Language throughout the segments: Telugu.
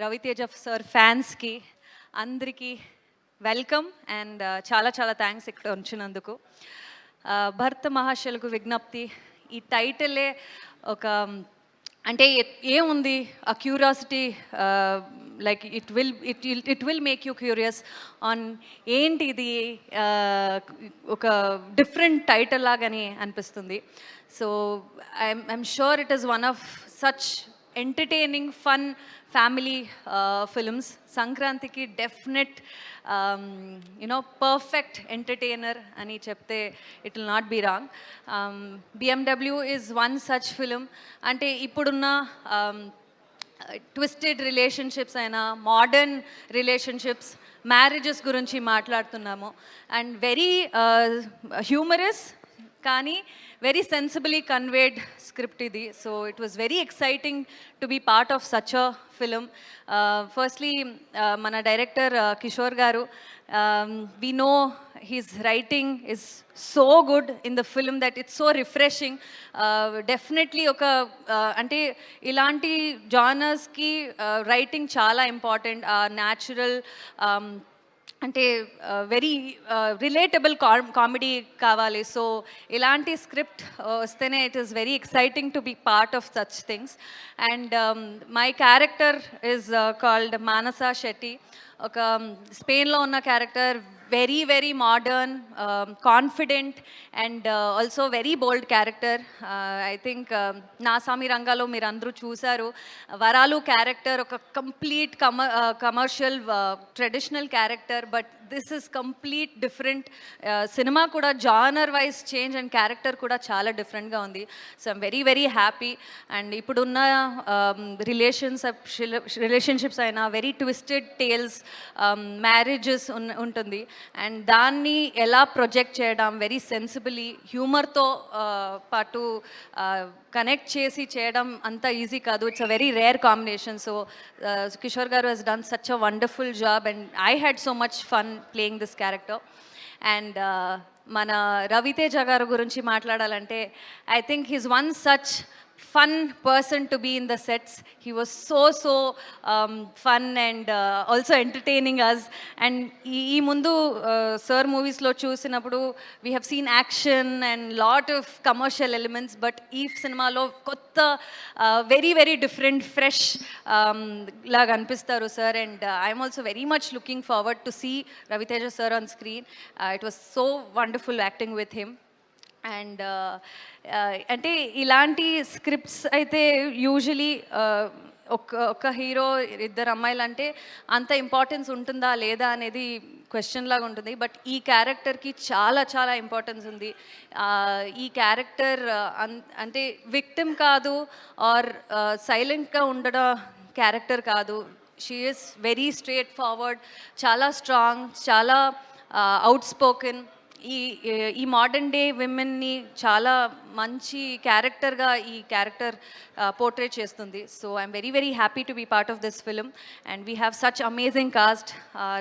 రవితేజ సార్ ఫ్యాన్స్కి అందరికీ వెల్కమ్ అండ్ uh, చాలా చాలా థ్యాంక్స్ ఇక్కడ ఉంచినందుకు. Uh, భర్త మహాశలకు విజ్ఞప్తి ఈ టైటిలే ఒక అంటే ఏముంది? ఆ curiosity like it will it it will make you curious on ఏంటి ఇది ఒక డిఫరెంట్ టైటిల్ లాగని అనిపిస్తుంది. So I'm I'm sure it is one of such entertaining fun family films సంక్రాంతికి definite you know perfect entertainer అని చెప్తే it will not be wrong BMW is one such film అంటే ఇప్పుడున్న ట్విస్టెడ్ రిలేషన్షిప్స్ అయినా మోడర్న్ రిలేషన్షిప్స్ మ్యారేజెస్ గురించి మాట్లాడుతున్నాము. అండ్ వెరీ హ్యూమరస్ కానీ వెరీ సెన్సిబలీ కన్వేడ్ స్క్రిప్ట్ ఇది. So it was very exciting to be part of such a film firstly మన director Kishore garu we know his writing is so good in the film that it's so refreshing definitely ఒక అంటే ఇలాంటి జానర్స్కి రైటింగ్ చాలా ఇంపార్టెంట్ ఆ న్యాచురల్ అంటే వెరీ రిలేటబుల్ కామెడీ కావాలి. సో ఇలాంటి స్క్రిప్ట్ వస్తేనే it is very exciting to be part of such things and my character is called Manasa Shetty ఒక స్పెయిన్లో ఉన్న character very very modern confident and also very bold character I think Naa Saami రంగాలో మీరు అందరూ చూశారు. వరాలు క్యారెక్టర్ ఒక complete comma commercial traditional character but this is complete different cinema కూడా genre wise change and character కూడా చాలా డిఫరెంట్గా ఉంది so I'm very very happy and ఇప్పుడున్న రిలేషన్స్ రిలేషన్షిప్స్ అయినా వెరీ ట్విస్టెడ్ టేల్స్ మ్యారేజెస్ ఉంటుంది అండ్ దాన్ని ఎలా ప్రొజెక్ట్ చేయడం వెరీ సెన్సిబలీ హ్యూమర్తో పాటు కనెక్ట్ చేసి చేయడం అంత ఈజీ కాదు it's a very rare combination so Kishore garu he's done such a wonderful job and I had so much fun playing this character and మన రవితేజ గారు గురించి మాట్లాడాలంటే I think he's one such fun person to be in the sets he was so so fun and also entertaining us and ఈ ఈ ముందు సర్ మూవీస్లో చూసినప్పుడు we have seen action and lot of commercial elements but ఈ సినిమాలో కొత్త వెరీ వెరీ డిఫరెంట్ ఫ్రెష్ లాగా అనిపిస్తారు sir and I'm also very much looking forward to see Ravi Teja sir on screen it was so wonderful acting with him and అంటే ఇలాంటి స్క్రిప్ట్స్ అయితే యూజువలీ ఒక ఒక హీరో ఇద్దరు అమ్మాయిలు అంటే అంత ఇంపార్టెన్స్ ఉంటుందా లేదా అనేది క్వశ్చన్ లాగా ఉంటుంది. బట్ ఈ క్యారెక్టర్కి చాలా చాలా ఇంపార్టెన్స్ ఉంది. ఈ క్యారెక్టర్ అంటే విక్టిమ్ కాదు ఆర్ సైలెంట్గా ఉండడం క్యారెక్టర్ కాదు. She is very straightforward చాలా స్ట్రాంగ్ చాలా అవుట్ స్పోకెన్. ఈ ఈ మోడర్న్ డే విమెన్ని చాలా మంచి క్యారెక్టర్గా ఈ క్యారెక్టర్ పోర్ట్రేట్ చేస్తుంది. So I'm very very happy to be part of this film and we have such amazing cast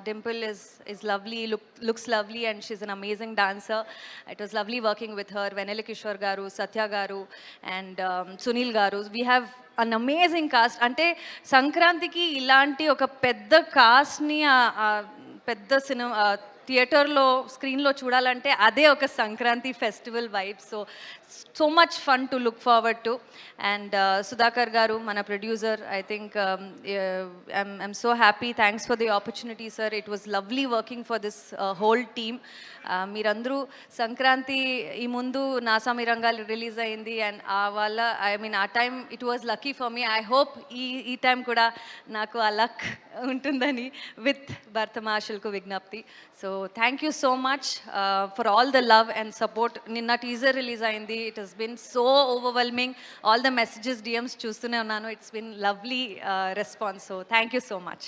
Dimple is is lovely look looks lovely and she's an amazing dancer it was lovely working with her Vennela Kishore garu Satya garu and Sunil garu we have an amazing cast అంటే సంక్రాంతికి ఇలాంటి ఒక పెద్ద కాస్ట్ని పెద్ద సినిమా థియేటర్లో స్క్రీన్లో చూడాలంటే అదే ఒక Sankranti festival vibe. So so much fun to look forward to and Sudhakar garu మన producer I think I'm so happy thanks for the opportunity sir it was lovely working for this whole team మీరందరూ సంక్రాంతి ఈ ముందు నాసామి రంగాలు రిలీజ్ అయింది. అండ్ ఆ వల్ల ఐ మీన్ ఆ time it was lucky for me I hope ఈ ఈ టైం కూడా నాకు ఆ లక్ ఉంటుందని విత్ భర్త భరతమాషల్కు విజ్ఞప్తి. So thank you so much for all the love and support నిన్న టీజర్ రిలీజ్ అయింది. It has been so overwhelming all the messages DMs చూస్తూనే ఉన్నాను. It's been lovely response so thank you so much